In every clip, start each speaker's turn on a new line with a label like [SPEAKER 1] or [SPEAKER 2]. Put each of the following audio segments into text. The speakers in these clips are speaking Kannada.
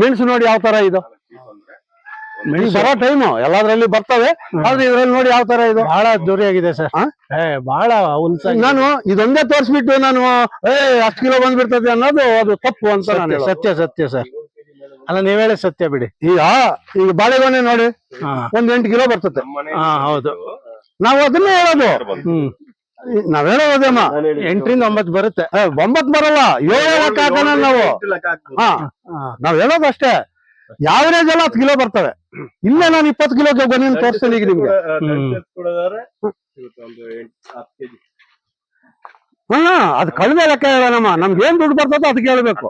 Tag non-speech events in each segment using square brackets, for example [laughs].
[SPEAKER 1] ಮೆಣಸು ನೋಡಿ ಯಾವ ತರ ಇದು? ಮೆಣಸು ಬರೋ ಟೈಮು ಎಲ್ಲಾದ್ರಲ್ಲಿ ಬರ್ತವೆ ಆದ್ರೆ ಇದ್ರಲ್ಲಿ ನೋಡಿ ಯಾವ ತರ ಇದು?
[SPEAKER 2] ಬಹಳ ದುರಿಯಾಗಿದೆ ಸರ್? ಏ ಬಹಳ ಹುಲ್ಸ
[SPEAKER 1] ನಾನು ಇದೊಂದೇ ತೋರಿಸ್ಬಿಟ್ಟು ನಾನು ಏ ಅಷ್ಟು ಕಿಲೋ ಬಂದ್ಬಿಡ್ತದೆ ಅನ್ನೋದು ಅದು ತಪ್ಪು ಅಂತ ನಾನು
[SPEAKER 2] ಸತ್ಯ ಸತ್ಯ ಸರ್. ಅಲ್ಲ ನೀವ್ ಹೇಳಿ ಸತ್ಯ ಬಿಡಿ.
[SPEAKER 1] ಈಗ ಈಗ ಬಾಳೆಗೊನೆ ನೋಡಿ ಒಂದ್ ಎಂಟು ಕಿಲೋ ಬರ್ತದೆ.
[SPEAKER 2] ಹಾ ಹೌದು.
[SPEAKER 1] ನಾವು ಅದನ್ನೇ ಹೇಳೋದು. ನಾವ್ ಹೇಳೋದೇಮ್ಮ
[SPEAKER 2] ಎಂಟರಿಂದ ಒಂಬತ್ತು ಬರುತ್ತೆ.
[SPEAKER 1] ಏ, ಒಂಬತ್ ಬರಲ್ಲ ಏಳು ಲೆಕ್ಕ ಹಾಕೋಣ ನಾವು. ಹಾ. ನಾವ್ ಹೇಳೋದು ಅಷ್ಟೇ. ಯಾವರೇಜ್ ಎಲ್ಲ ಹತ್ತು ಕಿಲೋ ಬರ್ತವೆ. ಇಲ್ಲೇ ನಾನು ಇಪ್ಪತ್ತು ಕಿಲೋ ಬನ್ನಿ ತೋರಿಸ್ತೇನೆ ಈಗ ನಿಮ್ಗೆ. ಹಾ ಅದು ಕಡಿಮೆ ಲೆಕ್ಕ ಹೇಳೋಣಮ್ಮ ನಮ್ಗೆ ಏನ್ ದುಡ್ಡು ಬರ್ತದೋ ಅದಕ್ಕೆ ಹೇಳ್ಬೇಕು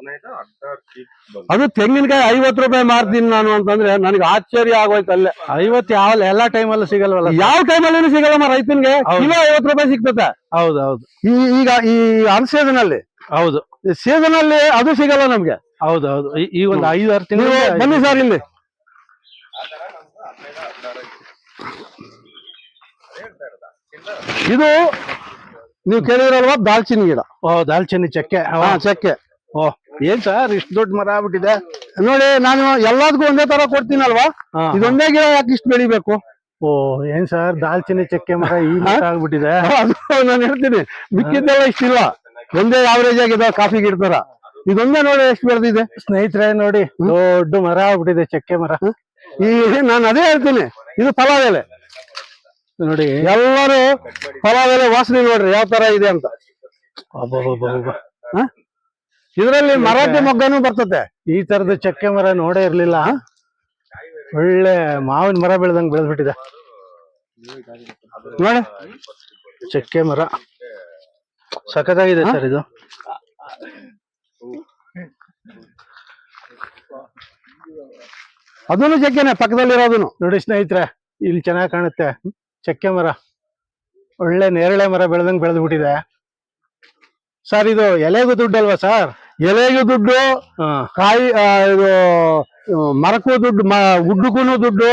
[SPEAKER 1] ಅದು ತೆಂಗಿನಕಾಯಿ ಐವತ್ ರೂಪಾಯಿ ಮಾರ್ತೀನಿ ನಾನು ಅಂತಂದ್ರೆ ನನಗೆ ಆಶ್ಚರ್ಯ ಆಗೋಯ್ತು ಅಲ್ಲೇ.
[SPEAKER 2] ಐವತ್ತು ಯಾವ ಎಲ್ಲಾ ಟೈಮಲ್ಲೂ ಸಿಗಲ್ವಲ್ಲ
[SPEAKER 1] ಯಾವ ಟೈಮಲ್ಲಿ ಸಿಗಲ್ಲಮ್ಮ ರೈತನ್ಗೆ.
[SPEAKER 2] ಇನ್ನೂ
[SPEAKER 1] ಕಿಲೋ ಐವತ್ತು ರೂಪಾಯಿ ಸಿಗ್ತದೆ.
[SPEAKER 2] ಹೌದು ಹೌದು.
[SPEAKER 1] ಈ ಈಗ ಈ ಅನ್ ಸೀಸನ್ ಅಲ್ಲಿ.
[SPEAKER 2] ಹೌದು.
[SPEAKER 1] ಸೀಸನ್ ಅಲ್ಲಿ ಅದು ಸಿಗಲ್ಲ ನಮ್ಗೆ.
[SPEAKER 2] ಹೌದು ಹೌದು. ಈ- ಒಂದು ಐದು ಆರು ತಿಂಗಳು
[SPEAKER 1] ಬನ್ನಿ ಸರ್ ಇಲ್ಲಿ. ಇದು ನೀವು ಕೇಳಿದ್ರಲ್ವಾ? ದಾಲ್ಚಿನ್ನಿ ಗಿಡ.
[SPEAKER 2] ಓ ದಾಲ್ಚಿನ್ನಿ ಚಕ್ಕೆ.
[SPEAKER 1] ಹಾ ಚಕ್ಕೆ.
[SPEAKER 2] ಓ ಏನ್ ಸರ್? ಇಷ್ಟು ದೊಡ್ಡ ಮರ ಆಗ್ಬಿಟ್ಟಿದೆ.
[SPEAKER 1] ನೋಡಿ ನಾನು ಎಲ್ಲದಕ್ಕೂ ಒಂದೇ ತರ ಕೊಡ್ತೀನಲ್ವಾ?
[SPEAKER 2] ಅಲ್ವಾ
[SPEAKER 1] ಇದೊಂದೇ ಗಿಡ ಯಾಕೆ ಇಷ್ಟು ಬೆಳಿಬೇಕು?
[SPEAKER 2] ಓ ಏನ್ ಸರ್? ದಾಲ್ಚಿನ್ನಿ ಚಕ್ಕೆ ಮರ ಈ ಮರ ಆಗ್ಬಿಟ್ಟಿದೆ.
[SPEAKER 1] ನಾನು ಹೇಳ್ತೀನಿ. ಮಿಕ್ಕಿದ್ದೆಲ್ಲ ಇಷ್ಟಿಲ್ಲ ಒಂದೇ ಆವರೇಜ್ ಆಗಿದೆ ಕಾಫಿ ಗಿಡ ತರ. ಇದೊಂದೇ ನೋಡಿ ಎಷ್ಟು ಬೆಳೆದಿದೆ.
[SPEAKER 2] ಸ್ನೇಹಿತರೆ ನೋಡಿ ದೊಡ್ಡ ಮರ ಆಗ್ಬಿಟ್ಟಿದೆ ಚಕ್ಕೆ ಮರ.
[SPEAKER 1] ಈ ನಾನು ಅದೇ ಹೇಳ್ತೀನಿ. ಇದು ಫಲಾವೆಲೆ
[SPEAKER 2] ನೋಡಿ.
[SPEAKER 1] ಎಲ್ಲರೂ ಫಲಾವೆಲೆ ವಾಸನೆ ನೋಡ್ರಿ ಯಾವ ತರ ಇದೆ ಅಂತ. ಇದರಲ್ಲಿ ಮರಾಠಿ ಮೊಗ್ಗನು ಬರ್ತತೆ.
[SPEAKER 2] ಈ ತರದ ಚಕ್ಕೆ ಮರ ನೋಡೇ ಇರ್ಲಿಲ್ಲ. ಒಳ್ಳೆ ಮಾವಿನ ಮರ ಬೆಳೆದಂಗ್ ಬೆಳೆದ್ಬಿಟ್ಟಿದೆ.
[SPEAKER 1] ನೋಡಿ.
[SPEAKER 2] ಚಕ್ಕೆ ಮರ. ಸಖತ್ತಾಗಿದೆ ಸರ್ ಇದು.
[SPEAKER 1] ಅದನ್ನು ಜಗ್ಗೇನೆ ಪಕ್ಕದಲ್ಲಿರೋದನ್ನು
[SPEAKER 2] ನೋಡಿ ಸ್ನೇಹಿತರೆ ಇಲ್ಲಿ ಚೆನ್ನಾಗಿ ಕಾಣುತ್ತೆ. ಚಕ್ಕೆ ಮರ. ಒಳ್ಳೆ ನೇರಳೆ ಮರ ಬೆಳೆದಂಗೆ ಬೆಳೆದ್ಬಿಟ್ಟಿದೆ. ಸರ್ ಇದು ಎಲೆಗೂ ದುಡ್ಡಲ್ವಾ ಸರ್
[SPEAKER 1] ಎಲೆಗೂ ದುಡ್ಡು ಕಾಯಿ ಇದು ಮರಕ್ಕೂ ದುಡ್ಡು ಗುಡ್ಡಕ್ಕೂ ದುಡ್ಡು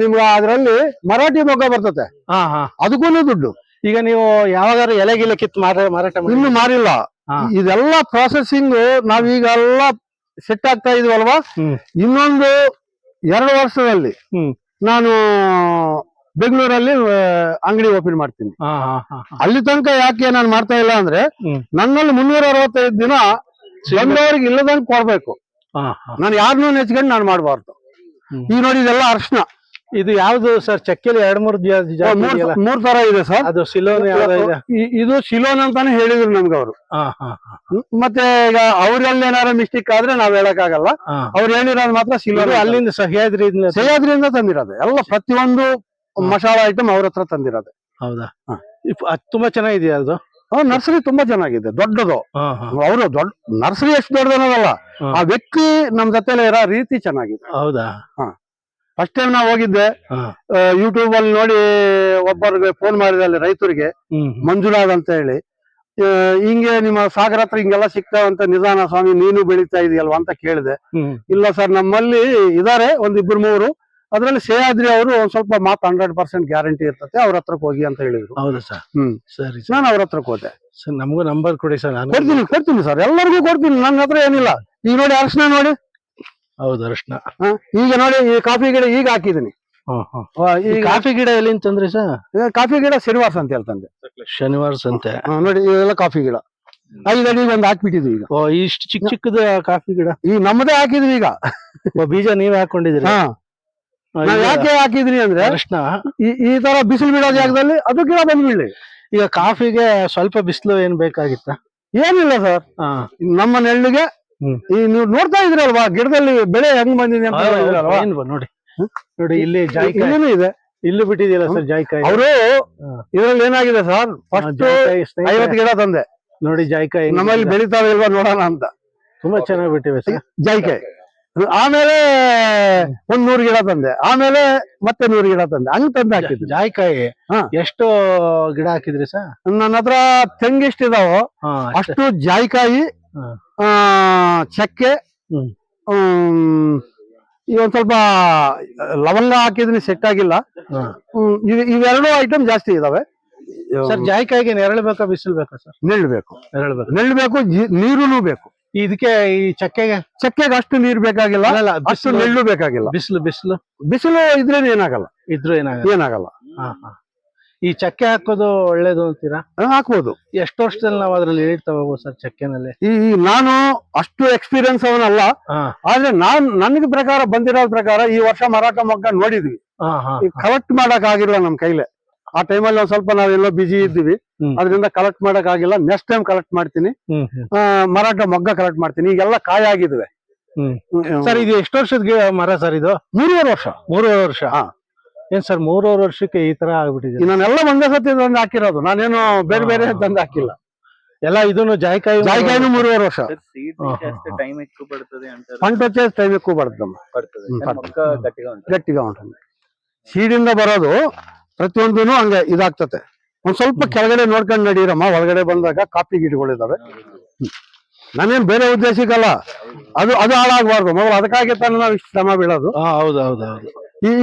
[SPEAKER 1] ನಿಮ್ಗೆ ಅದರಲ್ಲಿ ಮರಾಠಿ ಮೊಗ್ಗ ಬರ್ತತೆ.
[SPEAKER 2] ಹಾ ಹಾ.
[SPEAKER 1] ಅದಕ್ಕೂ ದುಡ್ಡು.
[SPEAKER 2] ಈಗ ನೀವು ಯಾವಾಗಾರು ಎಲೆ ಗಿಲೆ ಕಿತ್ತು ಮಾರ ಮಾರಾಟ
[SPEAKER 1] ಇನ್ನು ಮಾರಿಲ್ಲ. ಇದೆಲ್ಲ ಪ್ರಾಸೆಸಿಂಗ್ ನಾವೀಗೆಲ್ಲ ಸೆಟ್ ಆಗ್ತಾ ಇದೀವಲ್ವಾ? ಇನ್ನೊಂದು ಎರಡು ವರ್ಷದಲ್ಲಿ ನಾನು ಬೆಂಗಳೂರಲ್ಲಿ ಅಂಗಡಿ ಓಪನ್ ಮಾಡ್ತೀನಿ. ಅಲ್ಲಿ ತನಕ ಯಾಕೆ ನಾನು ಮಾಡ್ತಾ ಇಲ್ಲ ಅಂದ್ರೆ ನನ್ನಲ್ಲಿ ಮುನ್ನೂರ ಅರವತ್ತೈದು ದಿನ ಬಂದವ್ರಿಗೆ ಇಲ್ಲದಂಗೆ ಕೊಡ್ಬೇಕು. ನಾನು ಯಾರನ್ನೂ ನೆಚ್ಕೊಂಡು ನಾನು ಮಾಡಬಾರ್ದು. ಈ ನೋಡಿ ಇದೆಲ್ಲ ಅರ್ಶನ.
[SPEAKER 2] ಇದು ಯಾವ್ದು ಸರ್ ಚಕ್ಕೆಲಿ ಎರಡ್ ಮೂರ್
[SPEAKER 1] ಮೂರ್ ತರ ಇದೆ ಸರ್.
[SPEAKER 2] ಅದು ಸಿಲೋನ್ ಇದೆ.
[SPEAKER 1] ಇದು ಸಿಲೋನ್ ಅಂತಾನೆ ಹೇಳಿದ್ರು ನಮ್ಗೆ ಅವರು. ಮತ್ತೆ ಈಗ ಅವ್ರಲ್ಲಿ ಏನಾರ ಮಿಸ್ಟೇಕ್ ಆದ್ರೆ ನಾವ್ ಹೇಳಕ್
[SPEAKER 2] ಆಗಲ್ಲ
[SPEAKER 1] ಅವ್ರು ಹೇಳಿರೋದು ಮಾತ್ರ ಸಿಲೋನ್
[SPEAKER 2] ಅಲ್ಲಿಂದ ಸಹ್ಯಾದ್ರಿ ಸಹ್ಯಾದ್ರಿಂದ
[SPEAKER 1] ಸಹ್ಯಾದ್ರಿಯಿಂದ ತಂದಿರೋದು. ಎಲ್ಲ ಪ್ರತಿಯೊಂದು ಮಸಾಲ ಐಟಮ್ ಅವ್ರ ಹತ್ರ ತಂದಿರೋದು.
[SPEAKER 2] ಹೌದಾ?
[SPEAKER 1] ಹಾ.
[SPEAKER 2] ಇಪ್- ಅದ್ ತುಂಬಾ ಚೆನ್ನಾಗಿದೆಯಾ ಅದು?
[SPEAKER 1] ನರ್ಸರಿ ತುಂಬಾ ಚೆನ್ನಾಗಿದೆ ದೊಡ್ಡದು.
[SPEAKER 2] ಹಾ ಹಾ.
[SPEAKER 1] ಅವರು ದೊಡ್ಡ ನರ್ಸರಿ ಎಷ್ಟು ದೊಡ್ಡದನ್ನೋದಲ್ಲ
[SPEAKER 2] ಹಾ.
[SPEAKER 1] ಆ ವ್ಯಕ್ತಿ ನಮ್ ಜೊತೆಲೆ ಇರೋ ರೀತಿ ಚೆನ್ನಾಗಿದೆ.
[SPEAKER 2] ಹೌದಾ?
[SPEAKER 1] ಫಸ್ಟ್ ಟೈಮ್ ನಾವು ಹೋಗಿದ್ದೆ
[SPEAKER 2] ಹಾ.
[SPEAKER 1] ಯೂಟ್ಯೂಬ್ ಅಲ್ಲಿ ನೋಡಿ ಒಬ್ಬರಿಗೆ ಫೋನ್ ಮಾಡಿದೆ ಅಲ್ಲಿ ರೈತರಿಗೆ
[SPEAKER 2] ಹ್ಮ್
[SPEAKER 1] ಮಂಜುನಾಥ್ ಅಂತ ಹೇಳಿ. ಆ, ಹಿಂಗೆ ನಿಮ್ಮ ಸಾಗರ ಹತ್ರ ಹಿಂಗೆಲ್ಲ ಸಿಗ್ತಾವಂತ ನಿಧಾನ ಸ್ವಾಮಿ ನೀನು ಬೆಳೀತಾ ಇದೆಯಲ್ವಾ ಅಂತ ಕೇಳಿದೆ.
[SPEAKER 2] ಹ್ಮ್.
[SPEAKER 1] ಇಲ್ಲ ಸರ್ ನಮ್ಮಲ್ಲಿ ಇದಾರೆ ಒಂದಿಬ್ರು ಇಬ್ರು ಮೂರು. ಅದ್ರಲ್ಲಿ ಸೇಯಾದ್ರಿ ಅವರು ಒಂದ್ ಸ್ವಲ್ಪ ಮಾತ್ ಹಂಡ್ರೆಡ್ ಪರ್ಸೆಂಟ್ ಗ್ಯಾರಂಟಿ ಇರ್ತದೆ ಅವ್ರ ಹತ್ರಕ್ಕೆ ಹೋಗಿ ಅಂತ ಹೇಳಿದ್ರು.
[SPEAKER 2] ಹೌದಾ ಸರ್?
[SPEAKER 1] ಹ್ಮ್.
[SPEAKER 2] ಸರಿ ಸರ್.
[SPEAKER 1] ನಾನು ಅವ್ರ ಹತ್ರಕ್ಕೆ ಹೋದೆ.
[SPEAKER 2] ಸರ್ ನಮಗೂ ನಂಬರ್ ಕೊಡಿ ಸರ್ ನಾನು
[SPEAKER 1] ಕೊಡ್ತೀನಿ ಕೊಡ್ತೀನಿ ಸರ್ ಎಲ್ಲರಿಗೂ ಕೊಡ್ತೀನಿ ನನ್ನ ಹತ್ರ ಏನಿಲ್ಲ. ಈಗ ನೋಡಿ ಅರ್ಶನ ನೋಡಿ.
[SPEAKER 2] ಹೌದು ಅರ್ಶನ.
[SPEAKER 1] ಹ? ಈಗ ನೋಡಿ ಈ ಕಾಫಿ ಗಿಡ ಈಗ ಹಾಕಿದೀನಿ
[SPEAKER 2] ಹ್ಮ್ ಹ್ಮ್
[SPEAKER 1] ಆ,
[SPEAKER 2] ಈ
[SPEAKER 1] ಈಗ
[SPEAKER 2] ಕಾಫಿ ಗಿಡ ಎಲ್ಲಿ ಅಂತಂದ್ರಿ ಸರ್?
[SPEAKER 1] ಇದು ಕಾಫಿ ಗಿಡ ಶನಿವಾರ ಅಂತ ಹೇಳ್ತಂದೆ.
[SPEAKER 2] ಶನಿವಾರ ಸಂತೆ
[SPEAKER 1] ಹ, ನೋಡಿ ಇವೆಲ್ಲ ಕಾಫಿ ಗಿಡ. ಐದು ಅಡಿ ಒಂದು ಹಾಕ್ಬಿಟ್ಟಿದ್ವಿ ಈಗ.
[SPEAKER 2] ಓ ಇಷ್ಟು ಚಿಕ್ಕ ಚಿಕ್ಕದ ಕಾಫಿ ಗಿಡ?
[SPEAKER 1] ಈ ನಮ್ಮದೇ ಹಾಕಿದ್ವಿ ಈಗ.
[SPEAKER 2] ಓ ಬೀಜ ನೀವ್ ಹಾಕೊಂಡಿದ್ರಿ
[SPEAKER 1] ಹಾ. ನಾವ್ ಯಾಕೆ ಹಾಕಿದ್ರಿ ಅಂದ್ರೆ
[SPEAKER 2] ಕೃಷ್ಣ.
[SPEAKER 1] ಈ ಈ ತರ ಬಿಸಿಲು ಬಿಡೋ ಜಾಗದಲ್ಲಿ ಅದು ಗಿಡ ಬಂದ್ಬಿಡ್ಲಿ.
[SPEAKER 2] ಈಗ ಕಾಫಿಗೆ ಸ್ವಲ್ಪ ಬಿಸಿಲು ಏನ್ ಬೇಕಾಗಿತ್ತ?
[SPEAKER 1] ಏನಿಲ್ಲ ಸರ್ ನಮ್ಮ ನೆಳ್ಳಿಗೆ
[SPEAKER 2] ಹ್ಮ್.
[SPEAKER 1] ಈ ನೀವು ನೋಡ್ತಾ ಇದ್ರಲ್ವಾ ಗಿಡದಲ್ಲಿ ಬೆಳೆ ಹೆಂಗ್ ಬಂದಿದೆ ಅಂತ ನೋಡಿದ್ರಲ್ವಾ?
[SPEAKER 2] ಏನ್ ಬ- ನೋಡಿ. ನೋಡಿ ಇಲ್ಲಿ ಜಾಯ್ಕಾಯಿ.
[SPEAKER 1] ಇಲ್ಲಿನೂ ಇದೆ.
[SPEAKER 2] ಇಲ್ಲಿ ಬಿಟ್ಟಿದೆಯಲ್ಲ ಸರ್ ಜಾಯ್ಕಾಯಿ.
[SPEAKER 1] ಅವರು. ಇದ್ರಲ್ಲಿ ಏನಾಗಿದೆ ಸರ್
[SPEAKER 2] ಹಾ,
[SPEAKER 1] ಫಸ್ಟ್
[SPEAKER 2] ಜಾಯ್ಕಾಯಿ ಸ್ನೇಹಿತರೆ,
[SPEAKER 1] ಐವತ್ತು ಗಿಡ ತಂದೆ.
[SPEAKER 2] ನೋಡಿ ಜಾಯ್ಕಾಯಿ.
[SPEAKER 1] ನಮ್ಮಲ್ಲಿ ಬೆಳಿತಾವೆ ಇಲ್ವಾ ನೋಡೋಣ ಅಂತ.
[SPEAKER 2] ತುಂಬಾ ಚೆನ್ನಾಗಿ ಬಿಟ್ಟಿವೆ ಸರ್
[SPEAKER 1] ಜೈಕೆ ಆಮೇಲೆ ಒಂದ್ ನೂರು ಗಿಡ ತಂದೆ. ಆಮೇಲೆ ಮತ್ತೆ ನೂರು ಗಿಡ ತಂದೆ. ಹಂಗ್ ತಂದೆ ಹಾಕಿದ್ವಿ
[SPEAKER 2] ಜಾಯ್ಕಾಯಿ ಎಷ್ಟು ಗಿಡ ಹಾಕಿದ್ರಿ ಸರ್?
[SPEAKER 1] ನನ್ನ ಹತ್ರ ತೆಂಗಿಷ್ಟಿದಾವೋ
[SPEAKER 2] ಅಷ್ಟು.
[SPEAKER 1] ಜಾಯಿಕಾಯಿ ಆ ಚಕ್ಕೆ ಈ ಒಂದ್ ಸ್ವಲ್ಪ ಲವಂಗ ಹಾಕಿದ್ನಿ ಸೆಟ್ ಆಗಿಲ್ಲ. ಇವೆರಡು ಐಟಮ್ ಜಾಸ್ತಿ ಇದಾವೆ.
[SPEAKER 2] ಸರ್ ಜಾಯ್ಕಾಯಿಗೆ ನೆರಳು ಬೇಕಾ ಬಿಸಿಲು ಬೇಕಾ ಸರ್?
[SPEAKER 1] ನೆಳ್ಬೇಕು
[SPEAKER 2] ನೆರಳು ಬೇಕು?
[SPEAKER 1] ನೆಳ್ಬೇಕು ಬೇಕು ನೀರುನು ಬೇಕು.
[SPEAKER 2] ಇದಕ್ಕೆ ಈ ಚಕ್ಕೆಗೆ
[SPEAKER 1] ಚಕ್ಕೆಗೆ ಅಷ್ಟು ನೀರು ಬೇಕಾಗಿಲ್ಲ ಅಷ್ಟು ನೆಳ್ಳು ಬೇಕಾಗಿಲ್ಲ.
[SPEAKER 2] ಬಿಸಿಲು ಬಿಸಿಲು?
[SPEAKER 1] ಬಿಸಿಲು ಇದ್ರೆ ಏನಾಗಲ್ಲ.
[SPEAKER 2] ಇದ್ರು ಏನಾಗಲ್ಲ.
[SPEAKER 1] ಏನಾಗಲ್ಲ.
[SPEAKER 2] ಈ ಚಕ್ಕೆ ಹಾಕೋದು ಒಳ್ಳೇದು ಅಂತೀರಾ?
[SPEAKER 1] ಹಾಕ್ಬೋದು.
[SPEAKER 2] ಎಷ್ಟು ವರ್ಷದಲ್ಲಿ ನಾವು ಅದ್ರಲ್ಲಿ ಇಳಿತಾ ತಗೋಬಹುದು ಸರ್ ಚಕ್ಕೆನಲ್ಲಿ?
[SPEAKER 1] ಈ ನಾನು ಅಷ್ಟು ಎಕ್ಸ್ಪೀರಿಯನ್ಸ್ ಅವನಲ್ಲ. ಆದ್ರೆ ನಾನ್ ನನಗೆ ಪ್ರಕಾರ ಬಂದಿರೋ ಪ್ರಕಾರ ಈ ವರ್ಷ ಮಾರಾಟ ಮಗ್ಗ ನೋಡಿದ್ವಿ. ಕಲೆಕ್ಟ್ ಮಾಡಕ್ ಆಗಿಲ್ಲ ನಮ್ ಕೈಲೆ. ಆ ಟೈಮಲ್ಲಿ ಒಂದ್ ಸ್ವಲ್ಪ ನಾವೆಲ್ಲೋ ಬಿಜಿ ಇದ್ದೀವಿ. ಅದರಿಂದ ಕಲೆಕ್ಟ್ ಮಾಡಕ್ ಆಗಿಲ್ಲ. ನೆಕ್ಸ್ಟ್ ಟೈಮ್ ಕಲೆಕ್ಟ್ ಮಾಡ್ತೀನಿ. ಮರಾಠ ಮೊಗ್ಗ ಕಲೆಕ್ಟ್ ಮಾಡ್ತೀನಿ. ಈಗೆಲ್ಲ ಕಾಯಿ ಆಗಿದ್ವೆ
[SPEAKER 2] ಸರ್ ಇದು ಎಷ್ಟು ವರ್ಷದ ಮರ ಸರ್ ಇದು?
[SPEAKER 1] ಮೂರುವರೆ ವರ್ಷ.
[SPEAKER 2] ಮೂರುವರೆ ವರ್ಷ? ಏನ್ ಸರ್ ಮೂರುವರೆ ವರ್ಷಕ್ಕೆ ಈ ತರ ಆಗ್ಬಿಟ್ಟಿದೆ?
[SPEAKER 1] ನಾನೆಲ್ಲ ಒಂದೇ ಸತಿ ತಂದು ಹಾಕಿರೋದು. ನಾನೇನು ಬೇರೆ ಬೇರೆ ತಂದು ಹಾಕಿಲ್ಲ.
[SPEAKER 2] ಎಲ್ಲ ಇದನ್ನು ಜಾಯಿಕಾಯಿ
[SPEAKER 1] ಜಾಯಿಕಾಯಿನೂ ಮೂರುವರೆ ವರ್ಷ.
[SPEAKER 3] టైం ఎక్కువ పడుతుంది అంటారు
[SPEAKER 1] పంట ಸೀಡಿಂದ ಬರೋದು ಪ್ರತಿಯೊಂದೂ ಹಂಗೆ ಇದಾಗ್ತತೆ. ಒಂದ್ ಸ್ವಲ್ಪ ಕೆಳಗಡೆ ನೋಡ್ಕೊಂಡು ನಡೀರಮ್ಮ ಒಳಗಡೆ ಬಂದಾಗ ಕಾಫಿ ಗಿಡಗಳಿದಾವೆ. ನಾನೇನ್ ಬೇರೆ ಉದ್ದೇಶಕ್ಕಲ್ಲ ಅದು ಅದು ಹಾಳಾಗಬಾರ್ದು. ಮೊದಲು ಅದಕ್ಕಾಗಿ ತಾನು ನಾವು ಇಷ್ಟು ಶ್ರಮ ಬೀಳೋದು.
[SPEAKER 2] ಹೌದು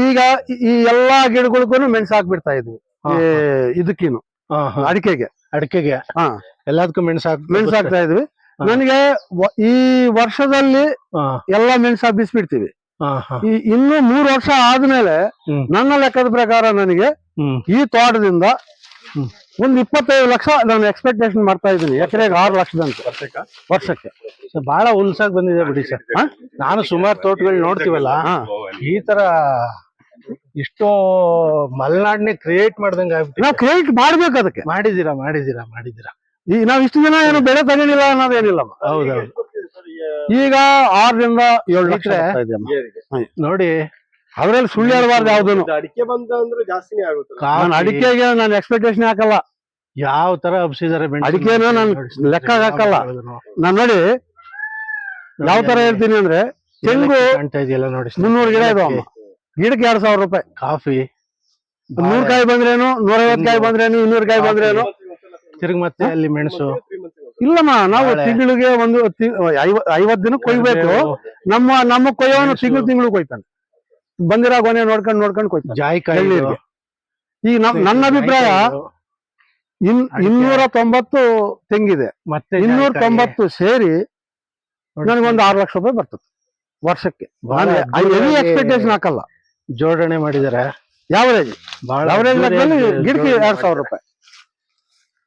[SPEAKER 1] ಈಗ ಈ- ಎಲ್ಲಾ ಗಿಡಗಳಿಗೂ ಮೆಣಸು ಹಾಕ್ಬಿಡ್ತಾ ಇದ್ವಿ. ಇದಕ್ಕೇನು. ಅಡಿಕೆಗೆ.
[SPEAKER 2] ಅಡಿಕೆಗೆ.
[SPEAKER 1] ಹಾ.
[SPEAKER 2] ಎಲ್ಲದಕ್ಕೂ ಮೆಣಸು ಹಾಕ್
[SPEAKER 1] ಮೆಣಸು ಹಾಕ್ತಾ ಇದ್ವಿ. ನನಗೆ ಈ ವರ್ಷದಲ್ಲಿ ಎಲ್ಲಾ ಮೆಣಸ ಬಿಸಿಬಿಡ್ತೀವಿ. ಇನ್ನು ಮೂರು ವರ್ಷ ಆದ್ಮೇಲೆ ನನ್ನ ಲೆಕ್ಕದ ಪ್ರಕಾರ ನನಗೆ
[SPEAKER 2] ಹ್ಮ್.
[SPEAKER 1] ಈ ತೋಟದಿಂದ
[SPEAKER 2] ಹ್ಮ್.
[SPEAKER 1] ಒಂದ್ ಇಪ್ಪತ್ತೈದು ಲಕ್ಷ ನಾನು ಎಕ್ಸ್ಪೆಕ್ಟೇಷನ್ ಮಾಡ್ತಾ ಇದ್ದೀನಿ ಎಕರೆಗೆ ಆರು ಲಕ್ಷದಂತ. ವರ್ಷಕ್ಕೆ?
[SPEAKER 2] ಸರ್, ಬಹಳ ಉಲ್ಸಾಗ್ ಬಂದಿದೆ ಬಿಡಿ ಸರ್.
[SPEAKER 1] ಹಾ?
[SPEAKER 2] ನಾನು ಸುಮಾರು ತೋಟಗಳು ನೋಡ್ತೀವಲ್ಲ? ಈ ತರ ಇಷ್ಟು ಮಲೆನಾಡ್ನೆ ಕ್ರಿಯೇಟ್ ಮಾಡ್ದಂಗ ಆಗ್ಬಿಟ್ಟು
[SPEAKER 1] ನಾವು ಕ್ರಿಯೇಟ್ ಮಾಡ್ಬೇಕು ಅದಕ್ಕೆ.
[SPEAKER 2] ಮಾಡಿದೀರಾ ಮಾಡಿದೀರಾ ಮಾಡಿದೀರಾ
[SPEAKER 1] ಈ ನಾವ್ ಇಷ್ಟು ದಿನ ಏನು ಬೆಳೆ ತಗೊಂಡಿಲ್ಲ ಅನ್ನೋದೇನಿಲ್ಲ
[SPEAKER 2] ಹೌದೌದು.
[SPEAKER 1] ಈಗ ಆರರಿಂದ ಏಳು ಲಕ್ಷ
[SPEAKER 2] ರೈತ್ರೆ,
[SPEAKER 1] ಬರ್ತಾ ಇದೆಯಮ್ಮ.
[SPEAKER 2] ನೋಡಿ
[SPEAKER 1] ಅದ್ರಲ್ಲಿ ಸುಳ್ಳು ಹೇಳ್ಬಾರ್ದು ಯಾವ್ದನು.
[SPEAKER 4] ಅಡಿಕೆ ಬಂತ ಅಂದ್ರೆ ಜಾಸ್ತಿನೇ ಆಗುತ್ತೆ.
[SPEAKER 1] ನಾನು ಅಡಿಕೆಗೆ ನಾನು ಎಕ್ಸ್ಪೆಕ್ಟೇಷನ್ ಹಾಕಲ್ಲ.
[SPEAKER 2] ಯಾವ ತರ ಹಬ್ಸಿದಾರೆ
[SPEAKER 1] ಅಡಿಕೆನ ನಾನ್ ಲೆಕ್ಕ ಹಾಕಲ್ಲ.
[SPEAKER 2] ಯಾವ್ದು
[SPEAKER 1] ನಾನ್ ನೋಡಿ ಯಾವ ತರ ಹೇಳ್ತೀನಿ ಅಂದ್ರೆ ತೆಂಗು
[SPEAKER 2] ಕಾಣ್ತಾ ಇದೆಯಲ್ಲ ನೋಡಿ
[SPEAKER 1] ಮುನ್ನೂರು ಗಿಡ ಇದಾವ ಗಿಡಕ್ಕೆ ಎರಡ್ ಸಾವಿರ ರೂಪಾಯಿ.
[SPEAKER 2] ಕಾಫಿ.
[SPEAKER 1] ನೂರ್ ಕಾಯಿ ಬಂದ್ರೇನು? ನೂರೈವತ್ ಕಾಯಿ ಬಂದ್ರೇನು? ಇನ್ನೂರು ಕಾಯಿ ಬಂದ್ರೇನು?
[SPEAKER 2] ತಿರ್ಗಿ ಮತ್ತೆ ಅಲ್ಲಿ ಮೆಣಸು.
[SPEAKER 1] ಇಲ್ಲಮ್ಮ ನಾವು. ತಿಂಗಳಿಗೆ ಒಂದು ಐವತ್ ದಿನ ಕೊಯ್ಬೇಕು. ನಮ್ಮ ನಮ್ಮ ಕೊಯ್ಯೋನು. ತಿಂಗಳು ತಿಂಗಳು ಕೊಯ್ತಾನೆ. ಬಂದಿರೋ ಗೊನೆ ನೋಡ್ಕೊಂಡು ನೋಡ್ಕೊಂಡು ಕೊಯ್ತಾನೆ. ಈ. ನನ್ನ ಅಭಿಪ್ರಾಯ ಇನ್. ಇನ್ನೂರ ತೊಂಬತ್ತು ತೆಂಗಿದೆ.
[SPEAKER 2] ಮತ್ತೆ
[SPEAKER 1] ಇನ್ನೂರ. ತೊಂಬತ್ತು ಸೇರಿ ನನಗೊಂದು ಆರು ಲಕ್ಷ ರೂಪಾಯಿ ಬರ್ತದೆ ವರ್ಷಕ್ಕೆ.
[SPEAKER 2] ಅದ್ಭುತವಾಗಿ
[SPEAKER 1] ಎಕ್ಸ್ಪೆಕ್ಟೇಷನ್ ಹಾಕಲ್ಲ.
[SPEAKER 2] ಜೋಡಣೆ ಮಾಡಿದಾರೆ.
[SPEAKER 1] ಯಾವರೇಜ್? ಗಿಡಕ್ಕೆ ಎರಡ್ ಸಾವಿರ ರೂಪಾಯಿ.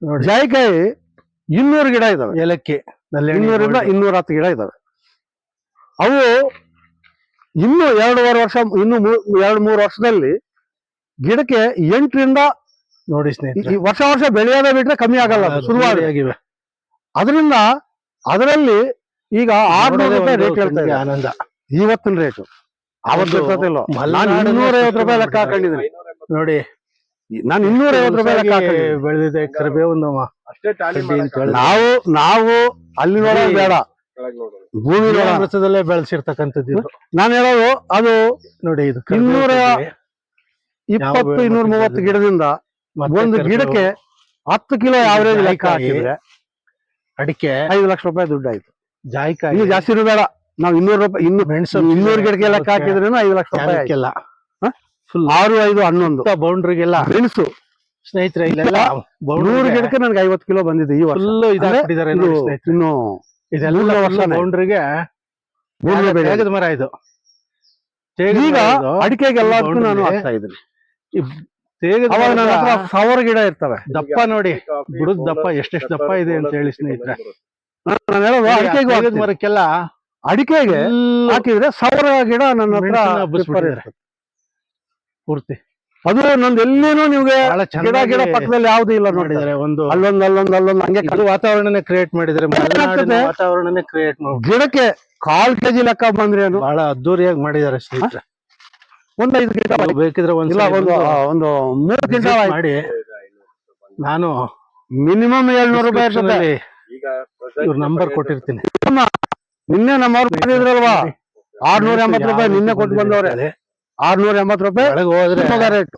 [SPEAKER 2] ನೋಡಿ.
[SPEAKER 1] ಜಾಯಿಕಾಯಿ ಇನ್ನೂರು ಗಿಡ ಇದಾವೆ.
[SPEAKER 2] ಏಲಕ್ಕಿ
[SPEAKER 1] ಇನ್ನೂರಿಂದ. ಇನ್ನೂರ ಹತ್ತು ಗಿಡ ಇದಾವೆ. ಅವು ಇನ್ನು ಎರಡೂವರೆ ವರ್ಷ ಇನ್ನು ಎರಡು ಮೂರು ವರ್ಷದಲ್ಲಿ ಗಿಡಕ್ಕೆ ಎಂಟರಿಂದ
[SPEAKER 2] ನೋಡಿ ಸ್ನೇಹಿತರೆ.
[SPEAKER 1] ಈ ವರ್ಷ ವರ್ಷ ಬೆಳೆಯೋದೇ ಬಿಟ್ರೆ ಕಮ್ಮಿ ಆಗಲ್ಲ
[SPEAKER 2] ಸುಲಭವಾಗಿವೆ
[SPEAKER 1] ಅದರಿಂದ ಅದರಲ್ಲಿ ಈಗ ಆರ್ನೂರು ರೂಪಾಯಿ ರೇಟ್ ಹೇಳ್ತಾ
[SPEAKER 2] ಆನಂದ.
[SPEAKER 1] ಇವತ್ತಿನ ರೇಟ್ ಅವತ್ತು ಇರ್ತದಿಲ್ಲ ನಾನು ಇನ್ನೂರ ಐವತ್ತು ರೂಪಾಯಿ ಲೆಕ್ಕ ಹಾಕೊಂಡಿದ್ದೀನಿ.
[SPEAKER 2] ನೋಡಿ.
[SPEAKER 1] ನಾನು ಇನ್ನೂರ ಐವತ್ತು ರೂಪಾಯಿ ಲೆಕ್ಕ ಹಾಕಿ
[SPEAKER 2] ಬೆಳೆದಿದೆ ಕರಿಬೇವು
[SPEAKER 4] ಅಷ್ಟೇ
[SPEAKER 1] ನಾವು ನಾವು ಅಲ್ಲಿ ನೋಡೋದು ಬೇಡ. ಭೂಮಿ
[SPEAKER 2] ಅಮೃತದಲ್ಲೇ ಬೆಳೆಸಿರ್ತಕ್ಕಂಥದ್ದು.
[SPEAKER 1] ನಾನು ಹೇಳೋದು ಅದು
[SPEAKER 2] ನೋಡಿ ಇದು
[SPEAKER 1] ಇನ್ನೂರ ಇಪ್ಪತ್ತು ಇನ್ನೂರ ಮೂವತ್ತು? ಗಿಡದಿಂದ ಒಂದು ಗಿಡಕ್ಕೆ ಹತ್ತು ಕಿಲೋ ಆವರೇಜ್ ಲೆಕ್ಕ ಹಾಕಿದ್ರೆ
[SPEAKER 2] ಅಡಿಕೆ
[SPEAKER 1] ಐದು ಲಕ್ಷ ರೂಪಾಯಿ ದುಡ್ಡು ಆಯ್ತು
[SPEAKER 2] ಜಾಯಿಕಾಯಿ
[SPEAKER 1] ಇನ್ನು ಜಾಸ್ತಿ ಬೇಡ. ನಾವು ಇನ್ನೂರು ರೂಪಾಯಿ ಇನ್ನು
[SPEAKER 2] ಮೆಣಸು
[SPEAKER 1] ಇನ್ನೂರು ಗಿಡಕ್ಕೆ ಲೆಕ್ಕ ಹಾಕಿದ್ರೆ ಐದು ಲಕ್ಷ ರೂಪಾಯಿ ಆಯ್ತು.
[SPEAKER 2] ಕ್ಯಾರೆಟ್ಗೆಲ್ಲ
[SPEAKER 1] ಆರು ಐದು ಹನ್ನೊಂದು.
[SPEAKER 2] ಬೌಂಡ್ರಿಗೆಲ್ಲ
[SPEAKER 1] ಮೆಣಸು.
[SPEAKER 2] ಸ್ನೇಹಿತರೆ ಇಲ್ಲೆಲ್ಲ
[SPEAKER 1] ನೂರು ಗಿಡಕ್ಕೆ ನನ್ಗೆ ಐವತ್ತು ಕಿಲೋ ಬಂದಿದೆ ಈ ವರ್ಷ.
[SPEAKER 2] ಫುಲ್ ಇದಾಗ್ಬಿಟ್ಟಿದ್ದಾರೆ
[SPEAKER 1] ಇದು
[SPEAKER 2] ನೋಡಿ ಸ್ನೇಹಿತರೆ.
[SPEAKER 1] ಇನ್ನು
[SPEAKER 2] ಇದೆಲ್ಲ
[SPEAKER 1] ವರ್ಷನೇ.
[SPEAKER 2] ಬೌಂಡ್ರಿಗೆ ತೇಗದ ಮರ ಇದು.
[SPEAKER 1] ಈಗ
[SPEAKER 2] ಅಡಿಕೆಗೆಲ್ಲ ಇದು.
[SPEAKER 1] ಅಡಿಕೆಗೆ ಎಲ್ಲದಕ್ಕೂ
[SPEAKER 2] boundary
[SPEAKER 1] ನಾನು. ಹಾಕ್ತಾ ಇದ್ದೀನಿ. ಅವಾಗ ನನ್ನ ಹತ್ರ ಸಾವಿರ ಗಿಡ ಇರ್ತವೆ.
[SPEAKER 2] ದಪ್ಪ ನೋಡಿ. ಬುಡದ ದಪ್ಪ ಎಷ್ಟೆಷ್ಟು ದಪ್ಪ ಇದೆ ಅಂತ ಹೇಳಿ ಸ್ನೇಹಿತರೆ.
[SPEAKER 1] ಅಡಿಕೆಗೆ.
[SPEAKER 2] ಮರಕ್ಕೆಲ್ಲ
[SPEAKER 1] ಅಡಿಕೆಗೆ ಹಾಕಿದ್ರೆ ಸಾವಿರ ಗಿಡ ನನ್ನ ಹತ್ರ.
[SPEAKER 2] ಪೂರ್ತಿ.
[SPEAKER 1] ಅದು ನಂದು ಎಲ್ಲಿನೂ ನಿಮ್ಗೆ ಗಿಡ ಗಿಡ ಪಕ್ಕದಲ್ಲಿ ಯಾವ್ದು ಇಲ್ಲ
[SPEAKER 2] ನೋಡಿದ್ರೆ. ಒಂದು
[SPEAKER 1] ಅಲ್ಲೊಂದ್ ಅಲ್ಲೊಂದ್ ಅಲ್ಲೊಂದ್ ಹಂಗೆ
[SPEAKER 2] ಇದು ವಾತಾವರಣನೇ ಕ್ರಿಯೇಟ್
[SPEAKER 1] ಮಾಡಿದ್ರೆ?
[SPEAKER 2] ವಾತಾವರಣನೇ ಕ್ರಿಯೇಟ್ ಮಾಡಿ
[SPEAKER 1] ಗಿಡಕ್ಕೆ ಕಾಲ್ ಕೆಜಿ ಲೆಕ್ಕ ಬಂದ್ರೇನು
[SPEAKER 2] ಬಹಳ ಅದ್ದೂರಿಯಾಗಿ ಮಾಡಿದ್ದಾರೆ ಸ್ನೇಹಿತರೆ.
[SPEAKER 1] ಒಂದ್ ಐದು ಗಿಡ
[SPEAKER 2] ಬೇಕಿದ್ರೆ ಒಂದ್
[SPEAKER 1] ಒಂದು ಒಂದು ಮೂರು ಗಿಡ
[SPEAKER 2] ಮಾಡಿ. ನಾನು
[SPEAKER 1] ಮಿನಿಮಮ್ ಏಳ್ನೂರು ರೂಪಾಯಿ
[SPEAKER 2] ಇವ್ರ ನಂಬರ್ ಕೊಟ್ಟಿರ್ತೀನಿ.
[SPEAKER 1] ನಿನ್ನೆ ನಮ್ಮವ್ರು ಬಂದಿದ್ರಲ್ವಾ ಆರ್ನೂರ ಎಂಬತ್ತು ರೂಪಾಯಿ ನಿನ್ನೆ ಕೊಟ್ಟು ಬಂದವ್ರೆ. ಆರ್ನೂರ ಎಂಬತ್ತು ರೂಪಾಯಿ
[SPEAKER 2] ಒಳಗೆ ಹೋದ್ರೆ
[SPEAKER 1] ರೇಟ್